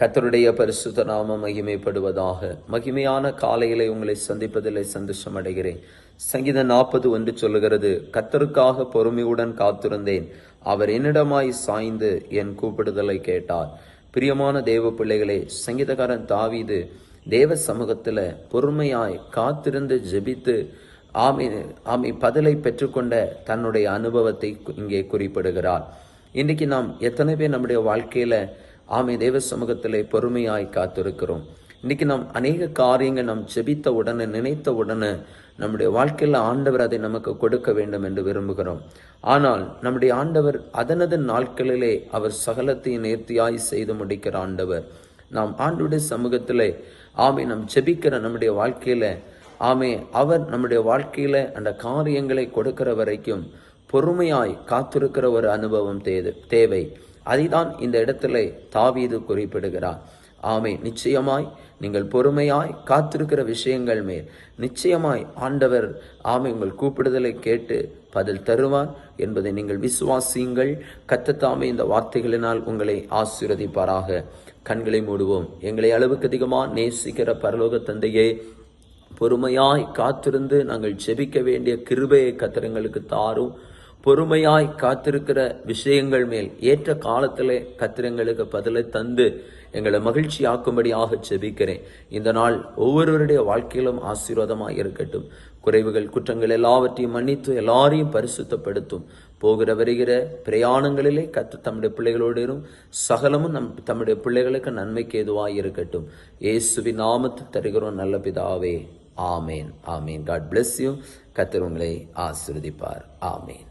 கத்தருடைய பரிசுத்த நாம மகிமைப்படுவதாக. மகிமையான காலையிலே உங்களை சந்திப்பதிலே சந்தோஷம் அடைகிறேன் சங்கீதம் நாற்பது ஒன்று சொல்லுகிறது கத்தருக்காக பொறுமையுடன் காத்திருந்தேன். அவர் என்னிடமாய் சாய்ந்து என் கூப்பிடுதலை கேட்டார். பிரியமான தேவ பிள்ளைகளே சங்கீதக்காரன் தாவிது தேவ சமூகத்தில் பொறுமையாய் காத்திருந்து ஜெபித்து ஆமை ஆமை பதிலை பெற்றுக்கொண்ட தன்னுடைய அனுபவத்தை இங்கே குறிப்பிடுகிறார். இன்றைக்கு நாம் எத்தனை பேர் நம்முடைய வாழ்க்கையில் ஆமை தேவ சமூகத்திலே பொறுமையாய் காத்திருக்கிறோம். இன்னைக்கு நாம் அநேக காரியங்கள் நாம் ஜெபித்த உடனே நினைத்த உடனே நம்முடைய வாழ்க்கையில் ஆண்டவர் அதை நமக்கு கொடுக்க வேண்டும் என்று விரும்புகிறோம். ஆனால் நம்முடைய ஆண்டவர் அதனது நாட்களிலே அவர் சகலத்தையும் நேர்த்தியாய் செய்து முடிக்கிற ஆண்டவர். நாம் ஆண்டுடைய சமூகத்திலே ஆமை நாம் ஜெபிக்கிற நம்முடைய வாழ்க்கையில ஆமே அவர் நம்முடைய வாழ்க்கையில அந்த காரியங்களை கொடுக்கிற வரைக்கும் பொறுமையாய் காத்திருக்கிற ஒரு அனுபவம் தேது தேவை. அதைதான் இந்த இடத்துல தாவீது குறிப்பிடுகிறார். ஆமை நிச்சயமாய் நீங்கள் பொறுமையாய் காத்திருக்கிற விஷயங்கள் மேல். நிச்சயமாய் ஆண்டவர் ஆமை உங்கள் கூப்பிடுதலை கேட்டு பதில் தருவார் என்பதை நீங்கள் விசுவாசியுங்கள். கத்தத்தாமே இந்த வார்த்தைகளினால் உங்களை ஆசீர்வதிப்பாராக. கண்களை மூடுவோம். எங்களை அளவுக்கு அதிகமாக நேசிக்கிற பரலோக தந்தையே பொறுமையாய் காத்திருந்து நாங்கள் ஜெபிக்க வேண்டிய கிருபையை கத்திரங்களுக்கு தாரும். பொறுமையாய் காத்திருக்கிற விஷயங்கள் மேல் ஏற்ற காலத்திலே கத்திரங்களுக்கு பதிலை தந்து எங்களை மகிழ்ச்சி ஆக்கும்படியாக செபிக்கிறேன் இந்த நாள் ஒவ்வொருவருடைய வாழ்க்கையிலும் ஆசீர்வாதமாக இருக்கட்டும். குறைவுகள் குற்றங்கள் எல்லாவற்றையும் மன்னித்து எல்லாரையும் பரிசுத்தப்படுத்தும். போகிற வருகிற பிரயாணங்களிலே கத்து தம்முடைய பிள்ளைகளோடும் சகலமும் நம் தம்முடைய பிள்ளைகளுக்கு நன்மைக்கு எதுவாக இருக்கட்டும். இயேசுவின் நாமத்து தருகிறோம் நல்ல பிதாவே. ஆமேன் ஆமேன். காட் பிளஸ் யூ கத்தர் உங்களை ஆசிர்வதிப்பார். ஆமேன்.